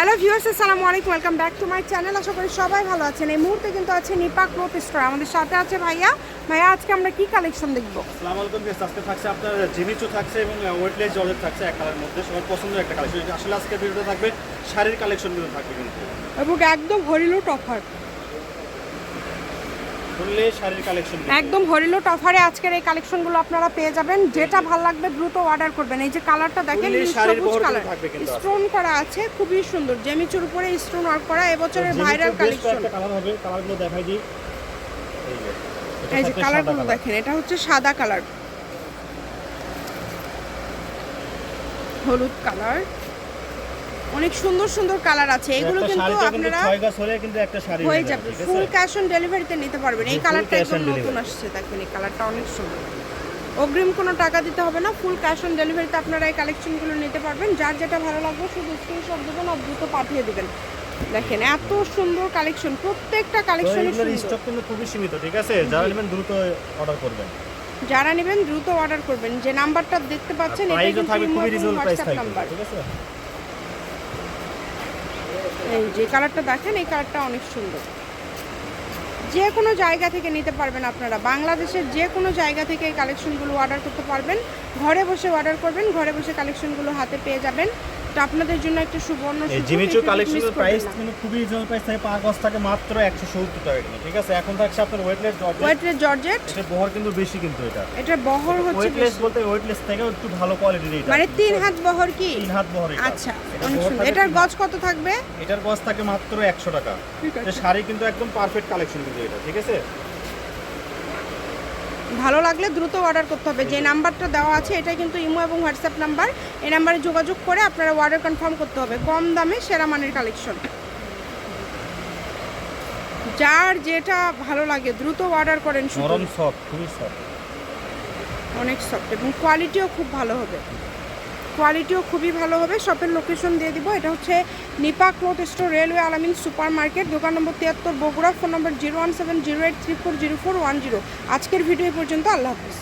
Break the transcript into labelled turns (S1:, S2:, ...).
S1: Hello viewers আসসালামু আলাইকুম। Welcome back to my channel আশা করি সবাই ভালো আছেন। এই মুহূর্তে কিন্তু আছে নিপাক ক্লোথ স্টোর আমাদের সাথে আছে ভাইয়া। ভাইয়া আজকে আমরা কি কালেকশন দেখব?
S2: আসসালামু আলাইকুম বেশ আজকে থাকছে আপনার জিমিচু থাকছে এবং ওয়েটলেস জলের থাকছে। এক কালার মধ্যে। সবার পছন্দের একটা কালেকশন আসলে আজকে ভিডিওটা থাকবে শাড়ির কালেকশনগুলো থাকবে কিন্তু।
S1: এবং একদম হরিলো
S2: টপার
S1: একদম হরিলো টফারে আজকের এই কালেকশনগুলো আপনারা পেয়ে যাবেন। যেটা ভালো লাগবে দ্রুত অর্ডার করবেন। এই যে কালারটা দেখেন সবুজ কালার। স্টোন করা আছে খুবই সুন্দর। জেমিচুর উপরে স্টোন ওয়ার্ক করা এবছরের ভাইরাল কালেকশন
S2: কালার হবে কালারগুলো দেখাই দিই। এই যে
S1: কালারগুলো দেখেন এটা হচ্ছে সাদা কালার হলুদ কালার অনেক সুন্দর সুন্দর কালার আছে। এগুলো কিন্তু আপনারা
S2: ছয় গাছ হলে কিন্তু একটা শাড়ি
S1: হয়ে যাবে। ফুল ক্যাশ অন ডেলিভারিতে নিতে পারবেন। এই কালারটা একদম নতুন আসছে দেখেন এই কালারটা অনেক সুন্দর। অগ্রিম কোনো টাকা দিতে হবে না ফুল ক্যাশ অন ডেলিভারিতে আপনারা এই কালেকশনগুলো নিতে পারবেন। যার যেটা ভালো লাগবে শুধু স্ক্রিনশট দেবেন আর দ্রুত পাঠিয়ে দেবেন। দেখেন এত সুন্দর কালেকশন প্রত্যেকটা সুন্দর।
S2: স্টক কিন্তু খুবই সীমিত ঠিক আছে? যারা নেবেন দ্রুত অর্ডার করবেন।
S1: যারা নেবেন দ্রুত অর্ডার করবেন। যে নাম্বারটা দেখতে পাচ্ছেন এটা কিন্তু
S2: খুবই রিজনেবল প্রাইস
S1: নাম্বার
S2: ঠিক আছে?
S1: এই যে কালারটা দেখেন, এই কালারটা অনেক সুন্দর। যে কোনো জায়গা থেকে নিতে পারবেন আপনারা। বাংলাদেশের যে কোনো জায়গা থেকে এই কালেকশনগুলো অর্ডার করতে পারবেন। ঘরে বসে অর্ডার করবেন, ঘরে বসে কালেকশনগুলো হাতে পেয়ে যাবেন। তো আপনাদের জন্য একটা সুবর্ণ
S2: জিমিচু কালেকশনের প্রাইস কিন্তু খুবই রিজনেবল প্রাইস থাকে। পার গজ থাকে মাত্র একশো সত্তর টাকা কিলো ঠিক আছে? এখন থাকছে আপনার ওয়েটলেস জর্জেট
S1: ওয়েটলেস জর্জেট
S2: এটা বহর কিন্তু বেশি কিন্তু এটা।
S1: এটা বহর হচ্ছে
S2: ওয়েটলেস বলতে ওয়েটলেস থেকেও একটু ভালো কোয়ালিটির এটা
S1: মানে তিন হাত বহর কি?
S2: তিন হাত বহর
S1: আচ্ছা
S2: থাকে
S1: এটার গজ কত থাকবে?
S2: এটার গজ থাকে মাত্র একশো টাকা।
S1: ঠিক
S2: তো শাড়ি কিন্তু একদম পারফেক্ট কালেকশন কিন্তু এটা ঠিক আছে?
S1: ভালো লাগলে দ্রুত অর্ডার করতে হবে। যে নাম্বারটা দেওয়া আছে এটা কিন্তু ইমো এবং হোয়াটসঅ্যাপ নাম্বার এই নাম্বারে যোগাযোগ করে আপনারা অর্ডার কনফার্ম করতে হবে। কম দামে সেরা মানের কালেকশন যার যেটা ভালো লাগে দ্রুত অর্ডার করেন
S2: নরম সফট খুবই সফট
S1: অনেক সফট এবং কোয়ালিটিও খুব ভালো হবে। কোয়ালিটিও খুবই ভালো হবে। শপের লোকেশন দিয়ে দিব। এটা হচ্ছে Nipa cloth store railway Alamin supermarket দোকান নম্বর তিয়াত্তর Bogura, phone number zero one seven zero eight three four zero four one zero. আজকের ভিডিও পর্যন্ত। আল্লাহ হাফিজ।